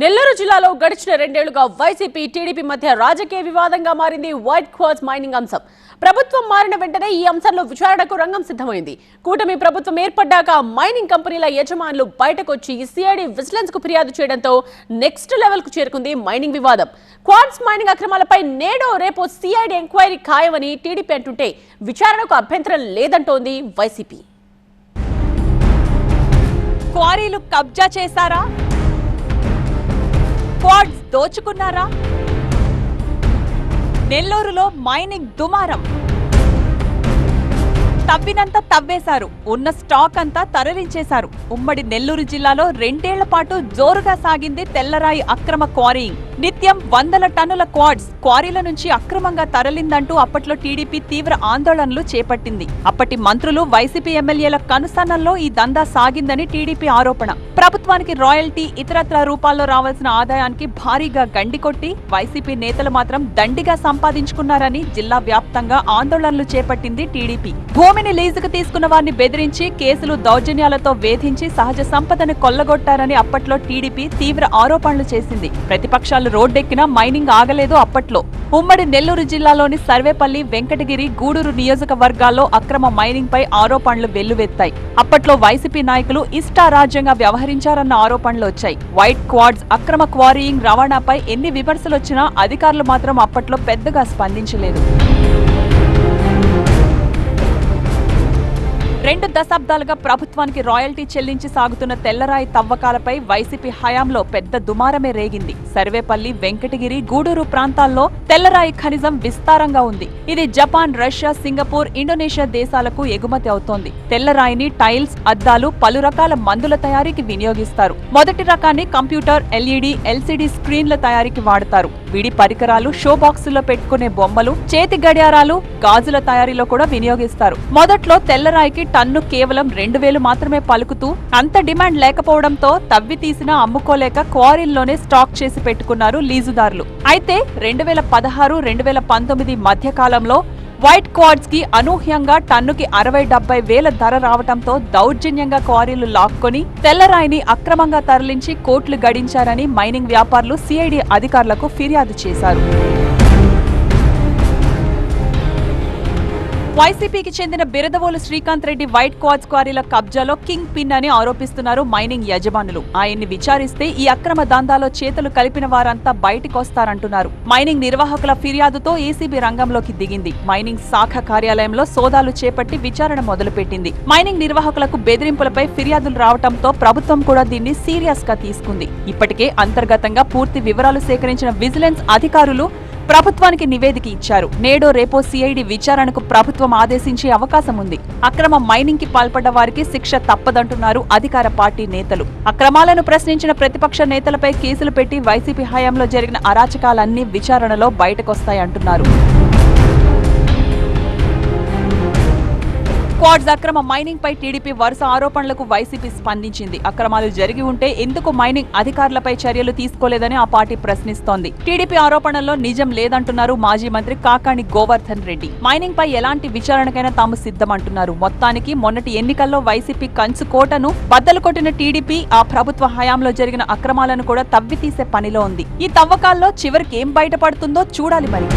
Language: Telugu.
నెల్లూరు జిల్లాలో గడిచిన రెండేళ్ళుగా వైసీపీ టీడీపీ మధ్య రాజకీయ వివాదంగా మారింది వైట్ క్వాజ్ మైనింగ్ అంశం. ప్రభుత్వం మారిన వెంటనే ఈ అంశంలో విచారణకు రంగం సిద్ధమైంది. కూటమి ప్రభుత్వం ఏర్పడ్డాక మైనింగ్ కంపెనీల యజమానులు బయటకొచ్చి సిఐడి విజిలెన్స్కు ఫిర్యాదు చేయడంతో నెక్స్ట్ లెవెల్కు చేరుకుంది మైనింగ్ వివాదం. క్వాడ్స్ మైనింగ్ అక్రమాలపై నేడో రేపో సిఐడి ఎంక్వైరీ ఖాయమని టీడీపీ అంటుంటే విచారణకు అభ్యంతరం లేదంటోంది వైసీపీ. క్వారీలు కబ్జా చేశారా? క్వాడ్స్ దోచుకున్నారా? నెల్లూరులో మైనింగ్ దుమారం. తవ్వినంత తవ్వేశారు. ఉన్న స్టాక్ అంతా తరలించేశారు. ఉమ్మడి నెల్లూరు జిల్లాలో రెండేళ్ళ పాటు జోరుగా సాగింది తెల్లరాయి అక్రమ క్వారీయింగ్. నిత్యం వందల టన్నుల క్వాడ్స్ క్వారీల నుంచి అక్రమంగా తరలిందంటూ అప్పట్లో టీడీపీ తీవ్ర ఆందోళనలు చేపట్టింది. అప్పటి మంత్రులు వైసీపీ ఎమ్మెల్యేల కనుసన్నల్లో ఈ దందా సాగిందని టీడీపీ ఆరోపణ. ప్రభుత్వానికి రాయల్టీ ఇతరత్ర రూపాల్లో రావాల్సిన ఆదాయానికి భారీగా గండి కొట్టి వైసీపీ నేతలు మాత్రం దండిగా సంపాదించుకున్నారని జిల్లా వ్యాప్తంగా ఆందోళనలు చేపట్టింది టీడీపీ. భూమిని లీజుకు తీసుకున్న వారిని బెదిరించి కేసులు దౌర్జన్యాలతో వేధించి సహజ సంపదను కొల్లగొట్టారని అప్పట్లో టీడీపీ తీవ్ర ఆరోపణలు చేసింది. ప్రతిపక్షాలు రోడ్డెక్కినా మైనింగ్ ఆగలేదు అప్పట్లో. ఉమ్మడి నెల్లూరు జిల్లాలోని సర్వేపల్లి వెంకటగిరి గూడూరు నియోజకవర్గాల్లో అక్రమ మైనింగ్ పై ఆరోపణలు వెల్లువెత్తాయి. అప్పట్లో వైసీపీ నాయకులు ఇష్టారాజ్యంగా వ్యవహరించారన్న ఆరోపణలు వచ్చాయి. వైట్ క్వాడ్స్ అక్రమ క్వారీయింగ్ రవాణాపై ఎన్ని విమర్శలు వచ్చినా అధికారులు మాత్రం అప్పట్లో పెద్దగా స్పందించలేదు. రెండు దశాబ్దాలుగా ప్రభుత్వానికి రాయల్టీ చెల్లించి సాగుతున్న తెల్లరాయి తవ్వకాలపై వైసీపీ హయాంలో పెద్ద దుమారమే రేగింది. సర్వేపల్లి వెంకటగిరి గూడూరు ప్రాంతాల్లో తెల్లరాయి ఖనిజం విస్తారంగా ఉంది. ఇది జపాన్ రష్యా సింగపూర్ ఇండోనేషియా దేశాలకు ఎగుమతి అవుతోంది. తెల్లరాయిని టైల్స్ అద్దాలు పలు రకాల మందుల తయారీకి వినియోగిస్తారు. మొదటి రకాన్ని కంప్యూటర్ ఎల్ఈడి ఎల్సిడి స్క్రీన్ల తయారీకి వాడతారు. విడి పరికరాలు షో బాక్సుల్లో పెట్టుకునే బొమ్మలు చేతి గడియారాలు గాజుల తయారీలో కూడా వినియోగిస్తారు. మొదట్లో తెల్లరాయికి టన్ను కేవలం రెండు వేలు మాత్రమే పలుకుతూ అంత డిమాండ్ లేకపోవడంతో తవ్వి తీసినా అమ్ముకోలేక క్వారీల్లోనే స్టాక్ చేసి పెట్టుకున్నారు లీజుదారులు. అయితే రెండు వేల పదహారు రెండు వేల పంతొమ్మిది మధ్య కాలంలో వైట్ క్వార్డ్స్కి అనూహ్యంగా టన్నుకి అరవై డెబ్బై వేల ధర రావటంతో దౌర్జన్యంగా క్వారీలు లాక్కొని తెల్లరాయిని అక్రమంగా తరలించి కోట్లు గడించారని మైనింగ్ వ్యాపారులు సిఐడి అధికారులకు ఫిర్యాదు చేశారు. వైసీపీకి చెందిన బిరదవోలు శ్రీకాంత్ రెడ్డి వైట్ క్వాజ్ క్వారీల కబ్జాలో కింగ్ పిన్ అని ఆరోపిస్తున్నారు మైనింగ్ యజమానులు. ఆయన్ని విచారిస్తే ఈ అక్రమ దందాలో చేతులు కలిపిన వారంతా బయటికొస్తారంటున్నారు. మైనింగ్ నిర్వాహకుల ఫిర్యాదుతో ఏసీబీ రంగంలోకి దిగింది. మైనింగ్ శాఖ కార్యాలయంలో సోదాలు చేపట్టి విచారణ మొదలుపెట్టింది. మైనింగ్ నిర్వాహకులకు బెదిరింపులపై ఫిర్యాదులు రావడంతో ప్రభుత్వం కూడా దీన్ని సీరియస్గా తీసుకుంది. ఇప్పటికే అంతర్గతంగా పూర్తి వివరాలు సేకరించిన విజిలెన్స్ అధికారులు ప్రభుత్వానికి నివేదిక ఇచ్చారు. నేడో రేపో సిఐడి విచారణకు ప్రభుత్వం ఆదేశించే అవకాశం ఉంది. అక్రమ మైనింగ్కి పాల్పడ్డ వారికి శిక్ష తప్పదంటున్నారు అధికార పార్టీ నేతలు. అక్రమాలను ప్రశ్నించిన ప్రతిపక్ష నేతలపై కేసులు పెట్టి వైసీపీ హయాంలో జరిగిన అరాచకాలన్నీ విచారణలో బయటకొస్తాయంటున్నారు. క్వాడ్స్ అక్రమ మైనింగ్ పై టీడీపీ వరుస ఆరోపణలకు వైసీపీ స్పందించింది. అక్రమాలు జరిగి ఉంటే ఎందుకు మైనింగ్ అధికారులపై చర్యలు తీసుకోలేదని ఆ పార్టీ ప్రశ్నిస్తోంది. టీడీపీ ఆరోపణల్లో నిజం లేదంటున్నారు మాజీ మంత్రి కాకాణి గోవర్ధన్ రెడ్డి. మైనింగ్ పై ఎలాంటి విచారణకైనా తాము సిద్ధమంటున్నారు. మొత్తానికి మొన్నటి ఎన్నికల్లో వైసీపీ కంచు కోటను బద్దలు కొట్టిన టీడీపీ ఆ ప్రభుత్వ హయాంలో జరిగిన అక్రమాలను కూడా తవ్వితీసే పనిలో ఉంది. ఈ తవ్వకాల్లో చివరికి ఏం బయటపడుతుందో చూడాలి మరి.